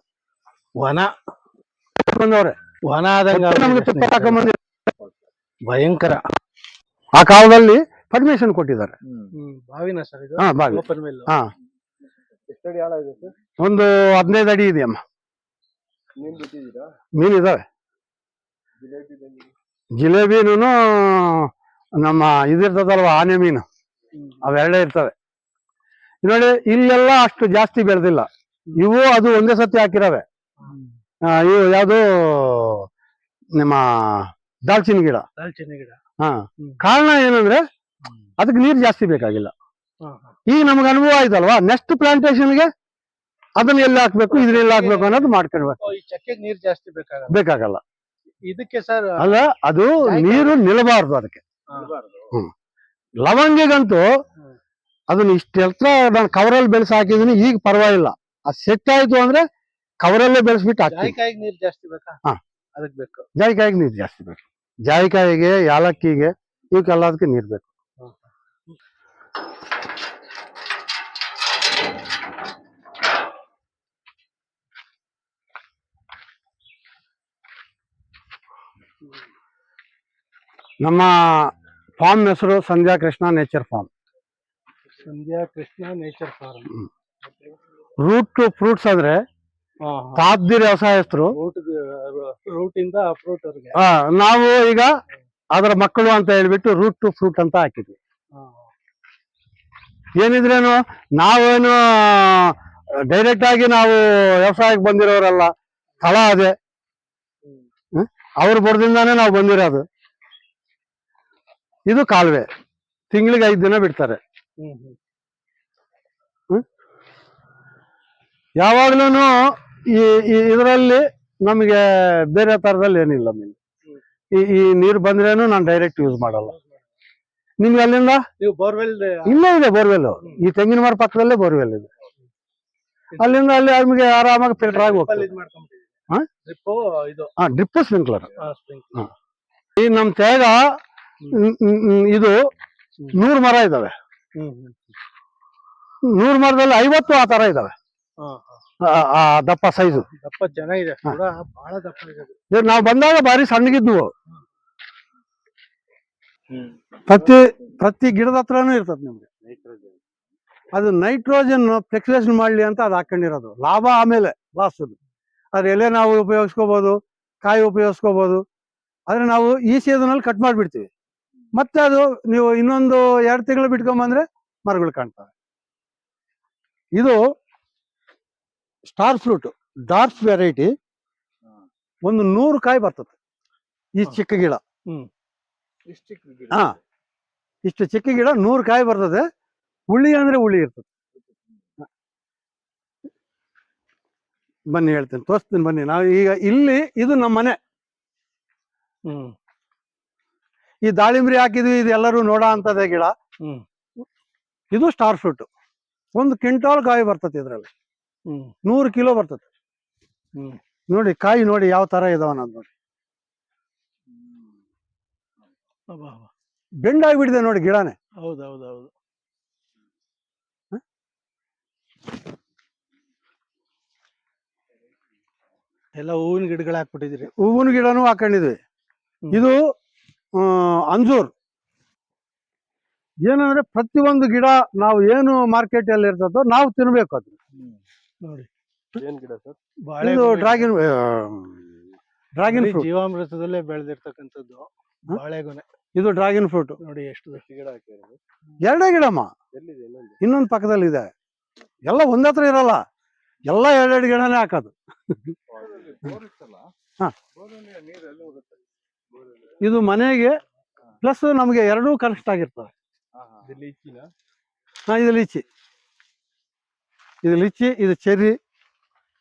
[SPEAKER 2] ವನ
[SPEAKER 1] ಬಂದವ್ರೆ.
[SPEAKER 2] ವನ ಆದಂಗ
[SPEAKER 1] ನಮ್ಗೆ ತುಪ್ಪ
[SPEAKER 2] ಭಯಂಕರ.
[SPEAKER 1] ಆ ಕಾಲದಲ್ಲಿ ಪರ್ಮಿಷನ್ ಕೊಟ್ಟಿದ್ದಾರೆ.
[SPEAKER 2] ಬಾವಿನ ಸರ್ ಇದು?
[SPEAKER 1] ಹಾ ಬಾವಿ.
[SPEAKER 2] ಓಪನ್ ಮೇಲೆ
[SPEAKER 1] ಹಾ.
[SPEAKER 4] ಎಷ್ಟಡಿ ಸರ್
[SPEAKER 1] ಒಂದು ಹದಿನೈದು ಅಡಿ ಇದೆಯಮ್ಮ ಮೀನು ಇದಾವೆ. ಜಿಲೇಬಿನೂ ನಮ್ಮ ಇದಿರ್ತದಲ್ವ ಆನೆ ಮೀನು. ಅವೆರಡೇ ಇರ್ತವೆ. ನೋಡಿ ಇಲ್ಲೆಲ್ಲ ಅಷ್ಟು ಜಾಸ್ತಿ ಬೆಳೆದಿಲ್ಲ. ಇವು ಅದು ಒಂದೇ ಸತಿ ಹಾಕಿರವೆ ಇವು ಯಾವುದು ನಿಮ್ಮ ದಾಲ್ಚಿನ್ನಿ ಗಿಡ.
[SPEAKER 2] ದಾಲ್ಚಿನ್ನಿ ಗಿಡ.
[SPEAKER 1] ಹಾ. ಕಾರಣ ಏನಂದ್ರೆ. ಅದಕ್ಕೆ ನೀರು ಜಾಸ್ತಿ ಬೇಕಾಗಿಲ್ಲ. ಈಗ ನಮ್ಗೆ ಅನುಭವ ಆಯ್ತಲ್ವಾ? ನೆಕ್ಸ್ಟ್ ಪ್ಲಾಂಟೇಶನ್ಗೆ ಅದನ್ನ ಎಲ್ಲಿ ಹಾಕ್ಬೇಕು ಇದ್ರೆ ಎಲ್ಲಿ ಹಾಕ್ಬೇಕು ಅನ್ನೋದು ಮಾಡ್ಕೊಳ್ಬೇಕು
[SPEAKER 2] ಚಕ್ಕೆಗೆ ನೀರ್ ಜಾಸ್ತಿ ಬೇಕಾಗಲ್ಲ?
[SPEAKER 1] ಬೇಕಾಗಲ್ಲ.
[SPEAKER 2] ಇದಕ್ಕೆ ಸರ್
[SPEAKER 1] ಅಲ್ಲ ಅದು ನೀರು ನಿಲ್ಲಬಾರ್ದು ಅದಕ್ಕೆ. ಲವಂಗಿಗಂತೂ. ಅದನ್ನ ಇಷ್ಟೆಲ್ಲ ನಾನು ಕವರಲ್ಲಿ ಬೆಳೆಸಿ ಹಾಕಿದೀನಿ ಈಗ ಪರವಾಗಿಲ್ಲ. ಅದು ಸೆಟ್ ಆಯ್ತು ಅಂದ್ರೆ ಕವರಲ್ಲೇ ಬೆಳೆಸ್ಬಿಟ್ಟು ಹಾಕ್ತೀನಿ.
[SPEAKER 2] ಜಾಯಿಕಾಯಿಗೆ ನೀರು ಜಾಸ್ತಿ ಬೇಕಾ?
[SPEAKER 1] ಹಾ.
[SPEAKER 2] ಅದಕ್ಕೆ ಬೇಕು.
[SPEAKER 1] ಜಾಯಿಕಾಯಿಗೆ ನೀರು ಜಾಸ್ತಿ ಬೇಕು. ಜಾಯಿಕಾಯಿಗೆ ಯಾಲಕ್ಕಿಗೆ ಇವಕ್ಕೆಲ್ಲದಕ್ಕೆ ನೀರು ಬೇಕು. ನಮ್ಮ ಫಾರ್ಮ್ ಹೆಸರು Sandhya Krishna nature farm
[SPEAKER 2] Sandhya Krishna nature farm
[SPEAKER 1] root to fruits ಅಂದ್ರೆ ತಾಪ್ದಿರ ವ್ಯವಸಾಯಸ್ಥರು
[SPEAKER 2] ರೂಟ್ ಇಂದ ಫ್ರೂಟ್ ಅವ್ರಿಗೆ
[SPEAKER 1] ನಾವು ಈಗ ಅದರ ಮಕ್ಕಳು ಅಂತ ಹೇಳ್ಬಿಟ್ಟು ರೂಟ್ ಟು ಫ್ರೂಟ್ ಅಂತ ಹಾಕಿದ್ವಿ. ಏನಿದ್ರೇನು ನಾವೇನು ಡೈರೆಕ್ಟ್ ಆಗಿ ನಾವು ವ್ಯವಸಾಯಕ್ಕೆ ಬಂದಿರೋರಲ್ಲ ಸ್ಥಳ ಅದೇ? ಅವ್ರ ಬುಡದಿಂದಾನೇ ನಾವು ಬಂದಿರೋದು. ಇದು ಕಾಲುವೆ. ತಿಂಗಳಿಗೆ ಐದು ದಿನ ಬಿಡ್ತಾರೆ.
[SPEAKER 2] ಹ್ಮ್ ಹ್ಮ್.
[SPEAKER 1] ಯಾವಾಗ್ಲೂ ಈ ಇದರಲ್ಲಿ ನಮಗೆ ಬೇರೆ ತರದಲ್ಲಿ ಏನಿಲ್ಲ ಮೀನು. ಈ ಈ ನೀರು ಬಂದ್ರೇನು ನಾನು ಡೈರೆಕ್ಟ್ ಯೂಸ್ ಮಾಡಲ್ಲ. ನಿಮ್ಗೆ ಅಲ್ಲಿಂದ?
[SPEAKER 2] ನೀವು ಬೋರ್ವೆಲ್
[SPEAKER 1] ಇಲ್ಲೇ ಇದೆ ಬೋರ್ವೆಲ್. ಈ ತೆಂಗಿನ ಮರ ಪಕ್ಕದಲ್ಲೇ ಬೋರ್ವೆಲ್ ಇದೆ. ಅಲ್ಲಿಂದ ಅಲ್ಲಿ ನಮಗೆ ಆರಾಮಾಗಿ ಫಿಲ್ಟರ್ ಆಗಿ ಹೋಗ್ತದೆ. ಡ್ರಿಪ್ ಸ್ಪ್ರಿಂಕ್ಲರ್ ಈ ನಮ್ ತೇಗ ಇದು ನೂರು ಮರ ಇದಾವೆ. ನೂರು ಮರದಲ್ಲಿ ಐವತ್ತು ಆ ತರ ಇದಾವೆ. ಆ- ದಪ್ಪ ಸೈಜು
[SPEAKER 2] ದಪ್ಪ ಚೆನ್ನಾಗಿದೆ ಬಹಳ ದಪ್ಪ ಇದೆ
[SPEAKER 1] ನಾವು ಬಂದಾಗ ಬಾರಿ ಸಣ್ಣಗಿದ್ವು. ಪ್ರತಿ ಪ್ರತಿ ಗಿಡದ ಹತ್ರನೂ ಇರ್ತದೆ ನಿಮ್ಗೆ. ಅದು ನೈಟ್ರೋಜನ್ ಫ್ಲೆಕ್ಸುಲೇಷನ್ ಮಾಡ್ಲಿ ಅಂತ ಅದು ಹಾಕೊಂಡಿರೋದು. ಲಾಭ ಆಮೇಲೆ ಲಾಸ್ ಅದು ಅದ್ರ ಎಲೆ ನಾವು ಉಪಯೋಗಿಸ್ಕೋಬಹುದು ಕಾಯಿ ಉಪಯೋಗಿಸ್ಕೋಬಹುದು ಆದ್ರೆ ನಾವು ಈ ಸೀಸನಲ್ಲಿ ಕಟ್ ಮಾಡಿಬಿಡ್ತೀವಿ. ಮತ್ತೆ ಅದು ನೀವು ಇನ್ನೊಂದು ಎರಡು ತಿಂಗಳು ಬಿಟ್ಕೊಂಬಂದ್ರೆ ಮರಗಳು ಕಾಣ್ತವೆ. ಇದು ಸ್ಟಾರ್ ಫ್ರೂಟ್ ಡಾರ್ಕ್ ವೆರೈಟಿ. ಒಂದು ನೂರು ಕಾಯಿ ಬರ್ತದೆ. ಈ ಚಿಕ್ಕ ಗಿಡ. ಹಾ. ಇಷ್ಟು ಚಿಕ್ಕ ಗಿಡ ನೂರು ಕಾಯಿ ಬರ್ತದೆ. ಹುಳಿ ಅಂದ್ರೆ ಹುಳಿ ಇರ್ತದೆ. ಬನ್ನಿ ಹೇಳ್ತೀನಿ ತೋರಿಸ್ತೀನಿ ಬನ್ನಿ. ನಾವು ಈಗ ಇಲ್ಲಿ ಇದು ನಮ್ಮ ಮನೆ
[SPEAKER 2] ಹ್ಮ್.
[SPEAKER 1] ಈ ದಾಳಿಂಬ್ರಿ ಹಾಕಿದ್ವಿ ಇದು ಎಲ್ಲರೂ ನೋಡ ಅಂತದೆ ಗಿಡ. ಇದು ಸ್ಟಾರ್ ಫ್ರೂಟ್ ಒಂದು ಕ್ವಿಂಟಾಲ್ ಕಾಯಿ ಬರ್ತದೆ ಇದ್ರಲ್ಲಿ. ನೂರು ಕಿಲೋ ಬರ್ತದೆ ನೋಡಿ ಕಾಯಿ ನೋಡಿ ಯಾವ ತರ ಇದಾವ ಅನ್ನೋದು ನೋಡಿ.
[SPEAKER 2] ಬೆಂಡಾಗಿ
[SPEAKER 1] ಬಿಡಿದೆ ನೋಡಿ ಗಿಡನೇ.
[SPEAKER 2] ಹೌದೌದೌದು. ಹೌದು ಹೌದು ಎಲ್ಲ ಹೂವಿನ ಗಿಡಗಳು ಹಾಕ್ಬಿಟ್ಟಿದ್ರಿ
[SPEAKER 1] ಹೂವಿನ ಗಿಡನೂ ಹಾಕೊಂಡಿದ್ವಿ. ಇದು ಅಂಜೂರ್. ಏನಂದ್ರೆ ಪ್ರತಿಯೊಂದು ಗಿಡ ನಾವು ಏನು ಮಾರ್ಕೆಟ್ ಅಲ್ಲಿ ಇರ್ತದೋ ನಾವು ತಿನ್ಬೇಕು ಅದು.
[SPEAKER 2] ನೋಡಿ.
[SPEAKER 4] ಏನ್ ಗಿಡ ಸರ್?
[SPEAKER 1] ಇದು ಡ್ರಾಗನ್ ಡ್ರಾಗನ್ ಫ್ರೂಟ್
[SPEAKER 2] ಜೀವಾಮೃತದಲ್ಲೇ ಬೆಳೆದಿರ್ತಕ್ಕಂಥದ್ದು? ಬಾಳೆಗೊನೆ
[SPEAKER 1] ಇದು ಡ್ರಾಗನ್ ಫ್ರೂಟ್
[SPEAKER 2] ನೋಡಿ ಎಷ್ಟು
[SPEAKER 4] ಗಿಡ ಹಾಕಿರೋದು
[SPEAKER 1] ಎರಡೇ ಗಿಡಮ್ಮ.
[SPEAKER 4] ಎಲ್ಲಿದೆ ಇನ್ನೊಂದು?
[SPEAKER 1] ಪಕ್ಕದಲ್ಲಿ ಇದೆ ಎಲ್ಲ ಒಂದತ್ರ ಇರಲ್ಲ. ಎಲ್ಲ ಎರಡೆರಡು ಗಿಡನೇ ಹಾಕೋದು. ಹಾ. ಇದು ಮನೆಗೆ ಪ್ಲಸ್ ನಮಗೆ ಎರಡೂ ಕನೆಕ್ಟ್ ಆಗಿರ್ತವೆ. ಹಾ ಇದು ಲಿಚ್ಚಿ. ಇದು ಲಿಚ್ಚಿ ಇದು ಚೆರ್ರಿ.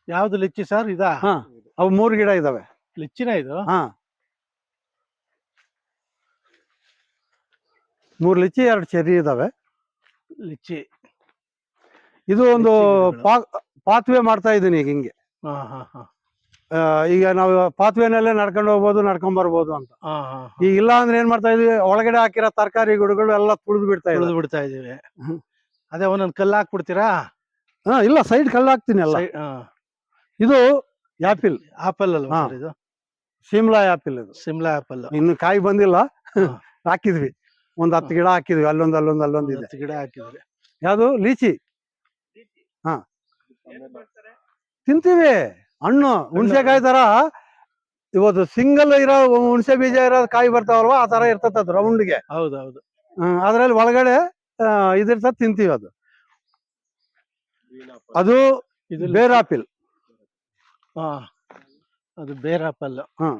[SPEAKER 2] ಯಾವ್ದು ಲಿಚ್ಚಿ ಸರ್? ಇದಾ?
[SPEAKER 1] ಹಾ ಅವು ಮೂರು ಗಿಡ ಇದಾವೆ.
[SPEAKER 2] ಲಿಚ್ಚಿನ ಇದು?
[SPEAKER 1] ಹಾ. ಮೂರು ಲಿಚ್ಚಿ ಎರಡು ಚೆರ್ರಿ ಇದಾವೆ.
[SPEAKER 2] ಲಿಚ್ಚಿ.
[SPEAKER 1] ಇದು ಒಂದು ಪಾತ್ವೆ ಮಾಡ್ತಾ ಇದ್ದೀನಿ ಈಗ ಹಿಂಗೆ.
[SPEAKER 2] ಹಾ ಹಾ ಹಾ.
[SPEAKER 1] ಈಗ ನಾವು ಪಾತ್ವೆನಲ್ಲೇ ನಡ್ಕೊಂಡು ಹೋಗ್ಬೋದು ನಡ್ಕೊಂಡ್ ಬರ್ಬೋದು ಅಂತ. ಈಗ ಇಲ್ಲ ಅಂದ್ರೆ ಏನ್ ಮಾಡ್ತಾ ಇದೀವಿ? ಒಳಗಡೆ ಹಾಕಿರೋ ತರಕಾರಿ ಗಿಡಗಳು ಎಲ್ಲ ತುಳಿದು ಬಿಡ್ತಾ ಇದೆ.
[SPEAKER 2] ತುಳಿದು ಬಿಡ್ತಾ ಇದೀವಿ. ಅದೇ ಒಂದೊಂದ್ ಕಲ್ಲು ಹಾಕ್ಬಿಡ್ತೀರಾ?
[SPEAKER 1] ಹಾ ಇಲ್ಲ ಸೈಡ್ ಕಲ್ಲು ಹಾಕ್ತೀನಿ
[SPEAKER 2] ಅಲ್ಲ
[SPEAKER 1] ಇದು ಆಪಿಲ್.
[SPEAKER 2] ಆಪಲ್ ಅಲ್ವಾ. ಸರ್ ಇದು?
[SPEAKER 1] ಶಿಮ್ಲಾ ಆಪಲ್ ಇದು.
[SPEAKER 2] ಸಿಮ್ಲಾ ಆಪಲ್.
[SPEAKER 1] ಇನ್ನು ಕಾಯಿ ಬಂದಿಲ್ಲ. ಹಾಕಿದ್ವಿ. ಒಂದ್ ಹತ್ತು ಗಿಡ ಹಾಕಿದ್ವಿ. ಅಲ್ಲೊಂದು ಅಲ್ಲೊಂದು ಅಲ್ಲೊಂದು ಇದೆ.
[SPEAKER 2] ಗಿಡ ಹಾಕಿದ್ವಿ.
[SPEAKER 1] ಯಾವುದು? ಲೀಚಿ. ಹಾ. ತಿಂತೀವಿ. ಹಣ್ಣು ಹುಣಸೆಕಾಯಿ ತರ ಇವತ್ತು ಸಿಂಗಲ್ ಇರೋ ಹುಣಸೆ ಬೀಜ ಇರೋ ಕಾಯಿ ಬರ್ತಾವಲ್ವಾ ಆ ತರ ಇರ್ತದ ಅದು ರೌಂಡ್ಗೆ
[SPEAKER 2] ಹೌದೌದು.
[SPEAKER 1] ಅದ್ರಲ್ಲಿ ಒಳಗಡೆ ಇದಿರ್ತ ಇದಿರ್ತದೆ ತಿಂತೀವಿ ಅದು. ಅದು
[SPEAKER 2] ಇದು
[SPEAKER 1] ಬೇರ್ ಆಪಿಲ್.
[SPEAKER 2] ಹಾ ಅದು ಬೇರ್ ಆಪಲ್.
[SPEAKER 1] ಹಾ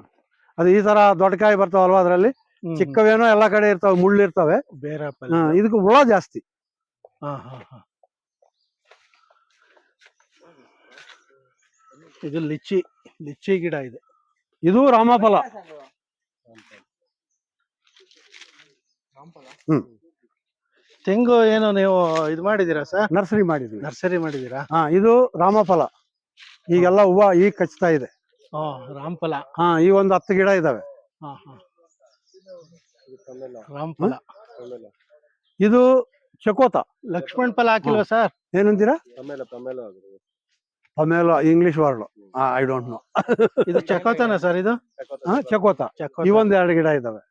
[SPEAKER 1] ಅದು ಈ ತರ ದೊಡ್ಡ ಕಾಯಿ ಬರ್ತಾವಲ್ವಾ ಅದ್ರಲ್ಲಿ? ಚಿಕ್ಕವೇನೋ ಎಲ್ಲಾ ಕಡೆ ಇರ್ತಾವೆ ಮುಳ್ಳು ಇರ್ತವೆ.
[SPEAKER 2] ಬೇರ್ ಆಪಲ್.
[SPEAKER 1] ಇದಕ್ಕೆ ಹುಳ ಜಾಸ್ತಿ.
[SPEAKER 2] ಹಾ ಹಾ ಹಾ. ಇದು ಲಿಚ್ಚಿ ಲಿಚ್ಚಿ ಗಿಡ ಇದೆ.
[SPEAKER 1] ಇದು ರಾಮಫಲ.
[SPEAKER 2] ತೆಂಗು ಏನು ನೀವು ಇದು ಮಾಡಿದೀರಾ ಸರ್?
[SPEAKER 1] ನರ್ಸರಿ ಮಾಡಿದ್ವಿ
[SPEAKER 2] ನರ್ಸರಿ ಮಾಡಿದೀರಾ
[SPEAKER 1] ಹಾ ಇದು ರಾಮಫಲ. ಈಗೆಲ್ಲ ಹೂವ ಈಗ ಕಚ್ತಾ ಇದೆ.
[SPEAKER 2] ಹಾ ರಾಮ್ಫಲ.
[SPEAKER 1] ಹಾ ಈ ಒಂದು ಹತ್ತು ಗಿಡ ಇದಾವೆ.
[SPEAKER 2] ಹಾ ಹಾ. ರಾಮ್ಫಲ.
[SPEAKER 1] ಇದು ಚಕೋತ.
[SPEAKER 2] ಲಕ್ಷ್ಮಣ್ ಫಲ ಹಾಕಿಲ್ವಾ ಸರ್?
[SPEAKER 1] ಏನಂತೀರಾ? ಆಮೇಲೆ English word I don't know
[SPEAKER 2] ಇದು ಚಕೋತನ [laughs] ಸರ್ ಇದು?
[SPEAKER 1] ಹಾ ಚಕೋತ
[SPEAKER 2] ಚಕೋತ
[SPEAKER 1] ಈ ಒಂದ್ ಎರಡು ಗಿಡ ಇದಾವೆ?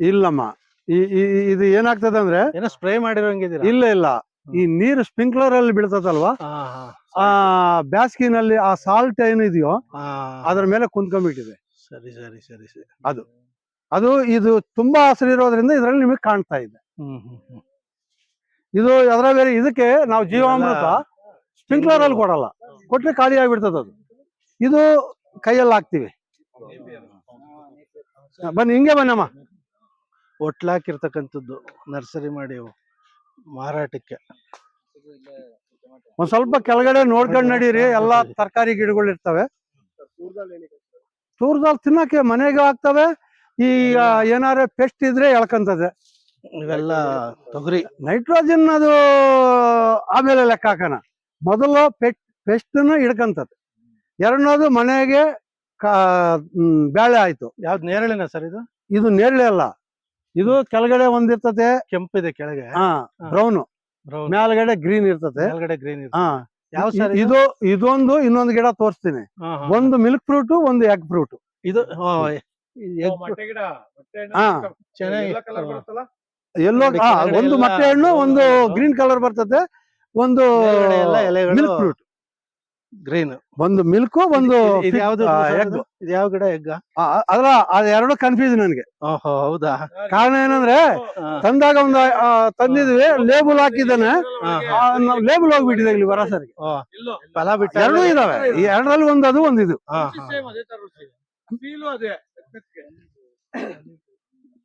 [SPEAKER 1] ಇಲ್ಲಮ್ಮ. ಈ ಇದು ಏನಾಗ್ತದೆ ಅಂದ್ರೆ
[SPEAKER 2] ಏನೋ ಸ್ಪ್ರೇ ಮಾಡಿರೋಂಗಿದ್ದೀರಾ?
[SPEAKER 1] ಇಲ್ಲ ಇಲ್ಲ. ಈ ನೀರು ಸ್ಪ್ರಿಂಕ್ಲರ್ ಅಲ್ಲಿ ಬೀಳ್ತದಲ್ವಾ?
[SPEAKER 2] ಹಾ ಹಾ.
[SPEAKER 1] ಆ ಬ್ಯಾಸ್ಗಿನಲ್ಲಿ ಆ ಸಾಲ್ಟ್ ಏನಿದೆಯೋ
[SPEAKER 2] ಇದೆಯೋ
[SPEAKER 1] ಅದ್ರ ಮೇಲೆ ಕುಂತ್ಕೊಂಡ್ಬಿಟ್ಟಿದೆ.
[SPEAKER 2] ಸರಿ ಸರಿ ಸರಿ ಸರಿ.
[SPEAKER 1] ಅದು. ಇದು ತುಂಬಾ ಹಸಿರಿರೋದ್ರಿಂದ ಇದ್ರಲ್ಲಿ ನಿಮಗೆ ಕಾಣ್ತಾ ಇದೆ.
[SPEAKER 2] ಹ್ಮ್ ಹ್ಮ್ ಹ್ಮ್.
[SPEAKER 1] ಇದು ಅದರ ಬೇರೆ ಇದಕ್ಕೆ ನಾವು ಜೀವಾಮೃತ ಸ್ಪ್ರಿಂಕ್ಲರ್ ಅಲ್ಲಿ ಕೊಡಲ್ಲ. ಕೊಟ್ರೆ ಖಾಲಿ ಆಗಿಬಿಡ್ತದ ಅದು. ಇದು ಕೈಯಲ್ಲಿ ಹಾಕ್ತಿವಿ. ಬನ್ನಿ ಹಿಂಗೆ ಬನ್ನಮ್ಮ
[SPEAKER 2] ಒಟ್ಲಾಕಿರ್ತಕ್ಕಂಥದ್ದು ನರ್ಸರಿ ಮಾಡಿ ಮಾರಾಟಕ್ಕೆ.
[SPEAKER 1] ಒಂದ್ ಸ್ವಲ್ಪ ಕೆಳಗಡೆ ನೋಡ್ಕೊಂಡ್ ನಡೀರಿ. ಎಲ್ಲಾ ತರಕಾರಿ ಗಿಡಗಳು ಇರ್ತವೆ. ತೂರ್ದಾಲ್ ತಿನ್ನಕ್ಕೆ ಮನೆಗೆ ಆಗ್ತವೆ. ಈ ಏನಾರ ಪೆಸ್ಟ್ ಇದ್ರೆ ಎಳ್ಕಂತದೆ.
[SPEAKER 2] ಇವೆಲ್ಲ ತೊಗರಿ.
[SPEAKER 1] ನೈಟ್ರೋಜನ್ ಅದು ಆಮೇಲೆ ಲೆಕ್ಕ ಹಾಕೋಣ. ಮೊದಲು ಪೆಟ್ ಪೆಸ್ಟ್ ಹಿಡ್ಕಂತದೆ ಎರಡನೇದು ಮನೆಗೆ ಬ್ಯಾಳೆ ಆಯ್ತು.
[SPEAKER 2] ಯಾವ್ದು ನೇರಳೆನ ಸರ್ ಇದು?
[SPEAKER 1] ಇದು ನೇರಳೆ ಅಲ್ಲ. ಇದು ಕೆಳಗಡೆ ಒಂದಿರ್ತತೆ.
[SPEAKER 2] ಕೆಂಪಿದೆ ಕೆಳಗೆ.
[SPEAKER 1] ಹಾ ಬ್ರೌನ್. ಮೇಲ್ಗಡೆ ಗ್ರೀನ್ ಇರ್ತತೆ.
[SPEAKER 2] ಮೇಲ್ಗಡೆ ಗ್ರೀನ್
[SPEAKER 1] ಹಾ.
[SPEAKER 2] ಯಾವ ಸರ್
[SPEAKER 1] ಇದು? ಇದೊಂದು ಇನ್ನೊಂದು ಗಿಡ ತೋರಿಸ್ತೀನಿ. ಒಂದು ಮಿಲ್ಕ್ ಫ್ರೂಟ್ ಒಂದು ಎಗ್ ಫ್ರೂಟ್.
[SPEAKER 2] ಇದು ಚೆನ್ನಾಗಿ
[SPEAKER 1] ಎಲ್ಲೋ ಒಂದು ಮೊಟ್ಟೆ ಹಣ್ಣು ಒಂದು. ಗ್ರೀನ್ ಕಲರ್ ಬರ್ತದೆ ಒಂದು ಮಿಲ್ಕ್ ಫ್ರೂಟ್
[SPEAKER 2] ಗ್ರೀನ್
[SPEAKER 1] ಒಂದು ಮಿಲ್ಕ್ ಒಂದು
[SPEAKER 2] ಇದು ಯಾವ್ದು
[SPEAKER 1] ಎಗ್
[SPEAKER 2] ಇದು ಯಾವ ಗಿಡ ಎಗ್ಗ
[SPEAKER 1] ಅದ್ರ ಅದೆರಡು ಕನ್ಫ್ಯೂಸ್ ನನ್ಗೆ.
[SPEAKER 2] ಓಹೋ ಹೌದಾ?
[SPEAKER 1] ಕಾರಣ ಏನಂದ್ರೆ ತಂದಾಗ ಒಂದು ಆ, ತಂದಿದ್ವಿ ಲೇಬಲ್ ಹಾಕಿದ್ದಾನೆ.
[SPEAKER 2] ಹಾ,
[SPEAKER 1] ಲೇಬಲ್ ಹೋಗ್ಬಿಟ್ಟಿದೆ ಇಲ್ಲಿ ಬರ ಸರಿ
[SPEAKER 2] ಫಲ ಬಿಟ್ಟ
[SPEAKER 1] ಎರಡೂ ಇದಾವೆ. ಈ ಎರಡರಲ್ಲಿ ಒಂದು ಅದು
[SPEAKER 2] ಒಂದಿದು.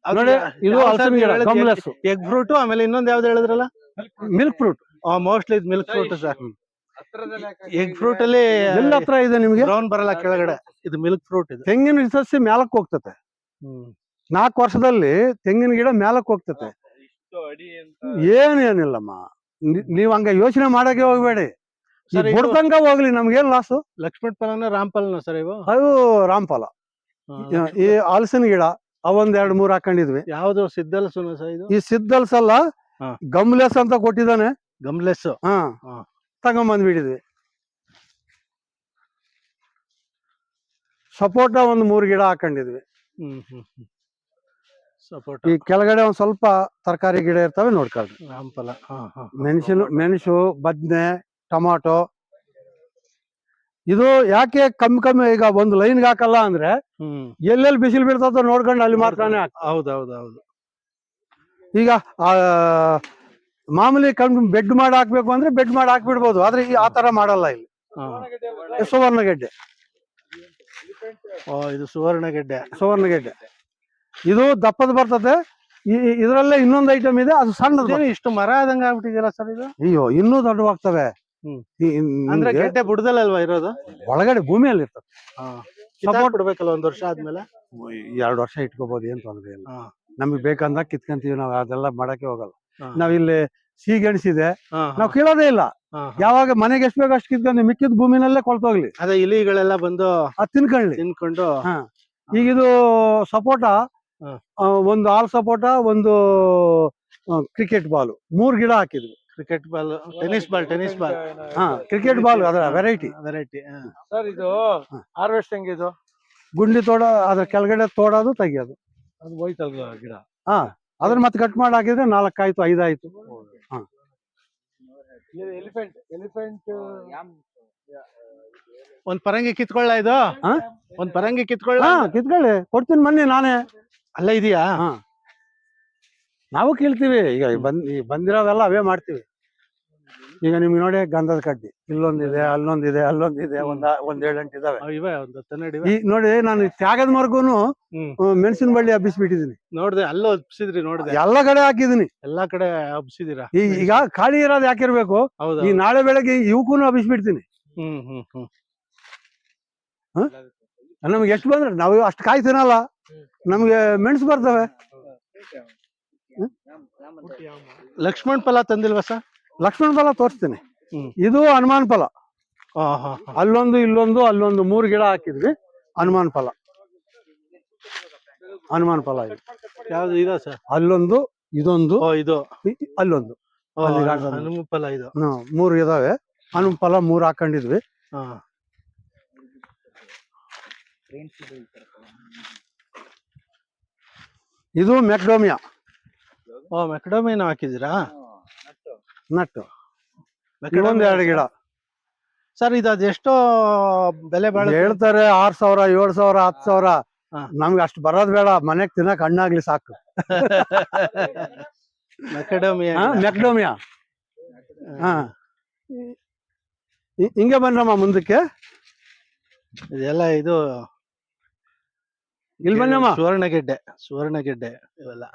[SPEAKER 1] ನೋಡಿ ಇದು
[SPEAKER 2] ಯಾವ
[SPEAKER 1] ಹಲಸಿನ ಗಿಡ
[SPEAKER 2] ನೀವು ಎಗ್ ಫ್ರೂಟ್ ಆಮೇಲೆ ಇನ್ನೊಂದು ಯಾವ್ದು ಹೇಳಿದ್ರಲ್ಲ?
[SPEAKER 1] ಮಿಲ್ಕ್ ಫ್ರೂಟ್
[SPEAKER 2] ಮೋಸ್ಟ್ಲಿ ಇದು milk fruit sir. Egg fruit ಅಲ್ಲಿ
[SPEAKER 1] ಎಲ್ಲ ಹತ್ರ ಇದೆ ನಿಮ್ಗೆ?
[SPEAKER 2] ಬ್ರೌನ್ ಬರಲ್ಲ ಕೆಳಗಡೆ. ಇದು ಮಿಲ್ಕ್ ಫ್ರೂಟ್ ಇದು.
[SPEAKER 1] ತೆಂಗಿನ ಸಸಿ ಮೇಲಕ್ಕೆ ಹೋಗ್ತತೆ. ನಾಲ್ಕು ವರ್ಷದಲ್ಲಿ ತೆಂಗಿನ ಗಿಡ ಮೇಲಕ್ಕೆ ಹೋಗ್ತತೆ. ಏನ್ ಏನಿಲ್ಲಮ್ಮ. ನೀವ್ ಹಂಗ ಯೋಚನೆ ಮಾಡಕ್ಕೆ ಹೋಗ್ಬೇಡಿ. ಬುಡ್ತಂಗ ಹೋಗ್ಲಿ ನಮ್ಗೇನ್ ಲಾಸು
[SPEAKER 2] ಲಕ್ಷ್ಮಣ್ ಫಲನ ರಾಮ್ ಫಲನ ಸರ್ ಇವು?
[SPEAKER 1] ಅದು ರಾಮ್ಫಲ ಈ ಹಲಸಿನ ಗಿಡ ಅವೊಂದ್ ಎರಡ್ ಮೂರ್ ಹಾಕೊಂಡಿದ್ವಿ.
[SPEAKER 2] ಯಾವ್ದು ಸಿದ್ದಲ್ಸ್ ಇದು?
[SPEAKER 1] ಈ ಸಿದ್ದಲ್ಸ್ ಅಲ್ಲ
[SPEAKER 2] ಹಾ.
[SPEAKER 1] ಗಮ್ಲೆಸ್ ಅಂತ ಕೊಟ್ಟಿದ್ದಾನೆ.
[SPEAKER 2] ಗಮ್ಲೆಸ್.
[SPEAKER 1] ಹಾ.
[SPEAKER 2] ಹಾ.
[SPEAKER 1] ತಗೊಂಬಂದ್ಬಿಟ್ಟಿದ್ವಿ. ಸಪೋಟ ಒಂದ್ ಮೂರ್ ಗಿಡ ಹಾಕೊಂಡಿದ್ವಿ.
[SPEAKER 2] ಹ್ಮ್ ಹ್ಮ್ ಹ್ಮ್. ಸಪೋಟ.
[SPEAKER 1] ಈ ಕೆಳಗಡೆ ಒಂದ್ ಸ್ವಲ್ಪ ತರಕಾರಿ ಗಿಡ ಇರ್ತವೆ ನೋಡ್ಕೊಳ್ರಿ.
[SPEAKER 2] ರಾಮ್ ಹಾ ಹಾ.
[SPEAKER 1] ಮೆಣಸಿನ ಮೆಣಸು ಬದ್ನೆ ಟೊಮಾಟೊ ಇದು ಯಾಕೆ ಕಮ್ಮಿ ಕಮ್ಮಿ ಈಗ ಒಂದು ಲೈನ್ಗೆ ಹಾಕಲ್ಲ ಅಂದ್ರೆ ಎಲ್ಲೆಲ್ಲಿ ಬಿಸಿಲು ಬೀಳ್ತದೋ ನೋಡ್ಕೊಂಡು ಅಲ್ಲಿ ಮಾತ್ರನೇ ಹೌದೌದೌದು
[SPEAKER 2] ಹೌದೌದು ಹೌದು
[SPEAKER 1] ಈಗ ಆ ಮಾಮೂಲಿ ಕಮ್ಮಿ ಬೆಡ್ ಮಾಡಿ ಹಾಕ್ಬೇಕು ಅಂದ್ರೆ ಬೆಡ್ ಮಾಡಿ ಹಾಕ್ಬಿಡ್ಬೋದು. ಆದ್ರೆ ಈ ಆತರ ತರ ಮಾಡಲ್ಲ ಇಲ್ಲಿ. ಸುವರ್ಣಗೆಡ್ಡೆ
[SPEAKER 2] ಇದು ಸುವರ್ಣ ಗೆಡ್ಡೆ.
[SPEAKER 1] ಸುವರ್ಣಗೆಡ್ಡೆ ಇದು ದಪ್ಪದ ಬರ್ತದೆ. ಇದ್ರಲ್ಲೇ ಇನ್ನೊಂದು ಐಟಮ್ ಇದೆ ಅದು ಸಣ್ಣದು
[SPEAKER 2] ಇಷ್ಟು ಮರ ಆದಂಗೆ ಆಗ್ಬಿಟ್ಟಿದೆಯಲ್ಲ ಸರ್ ಇದು?
[SPEAKER 1] ಅಯ್ಯೋ ಇನ್ನೂ ದೊಡ್ಡವಾಗ್ತವೆ.
[SPEAKER 2] ಅಂದ್ರೆ ಗೆಡ್ಡೆ ಬುಡದಲ್ಲಲ್ವಾ ಇರೋದು?
[SPEAKER 1] ಒಳಗಡೆ ಭೂಮಿಯಲ್ಲಿ ಇರ್ತದೆ.
[SPEAKER 2] ಸಪೋರ್ಟ್ ಬಿಡ್ಬೇಕಲ್ಲ ಒಂದ್ ವರ್ಷ ಆದ್ಮೇಲೆ?
[SPEAKER 1] ಎರಡು ವರ್ಷ ಇಟ್ಕೋಬಹುದು ಏನ್ ತೊಂದ್ರೆ ಇಲ್ಲ. ನಮಗೆ ಬೇಕಂದಾಗ ಕಿತ್ಕೊಂತೀವಿ ನಾವು ಅದೆಲ್ಲ ಮಾಡಕ್ಕೆ ಹೋಗಲ್ಲ.
[SPEAKER 2] ನಾವ್
[SPEAKER 1] ನಾವಿಲ್ಲಿ
[SPEAKER 2] ಸಿಹಿ ಗೆಣಸಿದೆ
[SPEAKER 1] ನಾವ್ ಕೀಳೋದೇ ಇಲ್ಲ. ಯಾವಾಗ ಮನೆಗೆ ಎಷ್ಟು ಬೇಕು ಅಷ್ಟು ಕಿತ್ಕೊಂಡು ಮಿಕ್ಕಿದ ಭೂಮಿನಲ್ಲೇ ಕೊಳ್ತೋಗ್ಲಿ
[SPEAKER 2] ಅದೇ ಇಲಿಗಳೆಲ್ಲ ಬಂದು
[SPEAKER 1] ತಿನ್ಕೊಳ್ಳಿ.
[SPEAKER 2] ತಿನ್ಕೊಂಡು
[SPEAKER 1] ಈಗ ಇದು ಸಪೋಟ ಒಂದು ಆಲ್ ಸಪೋಟ ಒಂದು ಕ್ರಿಕೆಟ್ ಬಾಲ್. ಮೂರ್ ಗಿಡ ಹಾಕಿದ್ವಿ.
[SPEAKER 2] Cricket ball tennis ball tennis ball
[SPEAKER 1] ಹಾ ಕ್ರಿಕೆಟ್ ಬಾಲ್ ಅದರ ವೆರೈಟಿ
[SPEAKER 2] ವೆರೈಟಿ
[SPEAKER 4] ಸರ್ ಇದು ಹಾರ್ವೆಸ್ಟಿಂಗ್ ಇದು
[SPEAKER 1] ಗುಂಡಿ ತೋಡ ಅದ್ರ ಕೆಳಗಡೆ ತೋಡೋದು ತೆಗಿಯೋದು.
[SPEAKER 4] ಅದು ಹೋಯ್ತಲ್ ಗಿಡ?
[SPEAKER 1] ಹಾ ಅದನ್ನ ಮತ್ತೆ ಕಟ್ ಮಾಡಿ ಹಾಕಿದ್ರೆ ನಾಲ್ಕಾಯ್ತು ಐದಾಯ್ತು.
[SPEAKER 4] ಎಲಿಫೆಂಟ್ ಎಲಿಫೆಂಟ್
[SPEAKER 2] ಒಂದ್ ಪರಂಗಿ ಕಿತ್ಕೊಳ್ಳ ಇದು?
[SPEAKER 1] ಹಾ?
[SPEAKER 2] ಒಂದ್ ಪರಂಗಿ ಕಿತ್ಕೊಳ್ಳ?
[SPEAKER 1] ಹಾ ಕಿತ್ಕೊಳ್ಳಿ. ಕೊಡ್ತೀನಿ ಬನ್ನಿ ನಾನೇ.
[SPEAKER 2] ಅಲ್ಲ ಇದೆಯಾ?
[SPEAKER 1] ಹಾ. ನಾವು ಕೇಳ್ತೀವಿ. ಈಗ ಬಂದ್ ಈ ಬಂದಿರೋವೆಲ್ಲ ಅವೇ ಮಾಡ್ತೀವಿ. ಈಗ ನಿಮ್ಗೆ ನೋಡಿ ಗಂಧದ ಕಡ್ಡಿ. ಇಲ್ಲೊಂದಿದೆ ಅಲ್ಲೊಂದಿದೆ ಅಲ್ಲೊಂದಿದೆ ಒಂದ್ ಒಂದ್ ಇದಾವೆ.
[SPEAKER 2] ಇವೆ ಒಂದ್ ಹತ್ತೆರಡು
[SPEAKER 1] ಈ ನೋಡಿ ನಾನು ತ್ಯಾಗದ ಮರ್ಗುನು
[SPEAKER 2] ಹ್ಮ್.
[SPEAKER 1] ಮೆಣಸಿನ ಬಳ್ಳಿ ಹಬ್ಬಿಸ್ಬಿಟ್ಟಿದೀನಿ.
[SPEAKER 2] ನೋಡ್ದೆ ಅಲ್ಲೂ ಹಬ್ಸಿದ್ರಿ ನೋಡ್ದೆ.
[SPEAKER 1] ಎಲ್ಲ ಕಡೆ ಹಾಕಿದೀನಿ.
[SPEAKER 2] ಎಲ್ಲಾ ಕಡೆ ಹಬ್ಸಿದೀರಾ
[SPEAKER 1] ಈ ಈಗ ಖಾಲಿ ಇರೋದು ಯಾಕಿರ್ಬೇಕು?
[SPEAKER 2] ಹೌದಾ
[SPEAKER 1] ಈ ನಾಳೆ ಬೆಳಗ್ಗೆ ಇವಕ್ಕೂ ಹಬ್ಬಿಸ್ಬಿಡ್ತೀನಿ.
[SPEAKER 2] ಹ್ಮ್ ಹ್ಮ್ ಹ್ಮ್.
[SPEAKER 1] ನಮ್ಗೆ ಎಷ್ಟು ಬಂದ್ರೆ ನಾವು ಅಷ್ಟು ಕಾಯಿ ತಿನ್ನಲ್ಲ. ನಮ್ಗೆ ಮೆಣಸು ಬರ್ತವೆ.
[SPEAKER 2] ಲಕ್ಷ್ಮಣ್ ಫಲ ತಂದಿಲ್ವಾ ಸರ್?
[SPEAKER 1] ಲಕ್ಷ್ಮಣ ಫಲ ತೋರಿಸ್ತೀನಿ. ಇದು ಹನುಮಾನ್ ಫಲ.
[SPEAKER 2] ಹಾ ಹಾ ಹಾ.
[SPEAKER 1] ಅಲ್ಲೊಂದು ಇಲ್ಲೊಂದು ಅಲ್ಲೊಂದು ಮೂರು ಗಿಡ ಹಾಕಿದ್ವಿ. ಹನುಮಾನ್ ಫಲ. ಹನುಮಾನ್ ಫಲ ಇದು.
[SPEAKER 2] ಯಾವ್ದು ಇದಾ ಸರ್?
[SPEAKER 1] ಅಲ್ಲೊಂದು ಇದೊಂದು
[SPEAKER 2] ಇದು.
[SPEAKER 1] ಅಲ್ಲೊಂದು.
[SPEAKER 2] ಫಲ ಇದು.
[SPEAKER 1] ಮೂರು ಇದಾವೆ. ಹನುಮ ಫಲ ಮೂರು ಹಾಕೊಂಡಿದ್ವಿ. ಇದು ಮೆಕ್ಡೋಮಿಯಾ.
[SPEAKER 2] ಓ ಹಾಕಿದೀರಾ
[SPEAKER 1] ನಟ್ಟು. ಇನ್ನೊಂದು ಎರಡು ಗಿಡ.
[SPEAKER 2] ಸರ್ ಇದು ಅದೆಷ್ಟೋ ಬೆಲೆ ಬಾಳ
[SPEAKER 1] ಹೇಳ್ತಾರೆ ಆರ್ ಸಾವಿರ ಏಳ್ ಸಾವಿರ ಹತ್ತು ಸಾವಿರ. ನಮ್ಗೆ ಅಷ್ಟು ಬರೋದ್ ಬೇಡ ಮನೆಗ್ ತಿನ್ನಕ್ ಹಣ್ಣಾಗ್ಲಿ ಸಾಕು. [laughs]
[SPEAKER 2] ಮೆಕಡೋಮಿಯಾ
[SPEAKER 1] ಹಾ, ಮೆಕ್ಡೋಮಿಯಾ ಹಾ. ಹಿ- ಹಿಂಗೆ ಬನ್ರಮ್ಮ ಮುಂದಕ್ಕೆ.
[SPEAKER 2] ಇದೆಲ್ಲ ಇದು
[SPEAKER 1] ಇಲ್ಲಿ ಬನ್ನಮ್ಮ
[SPEAKER 2] ಸುವರ್ಣಗೆಡ್ಡೆ ಸುವರ್ಣಗೆಡ್ಡೆ ಇವೆಲ್ಲ.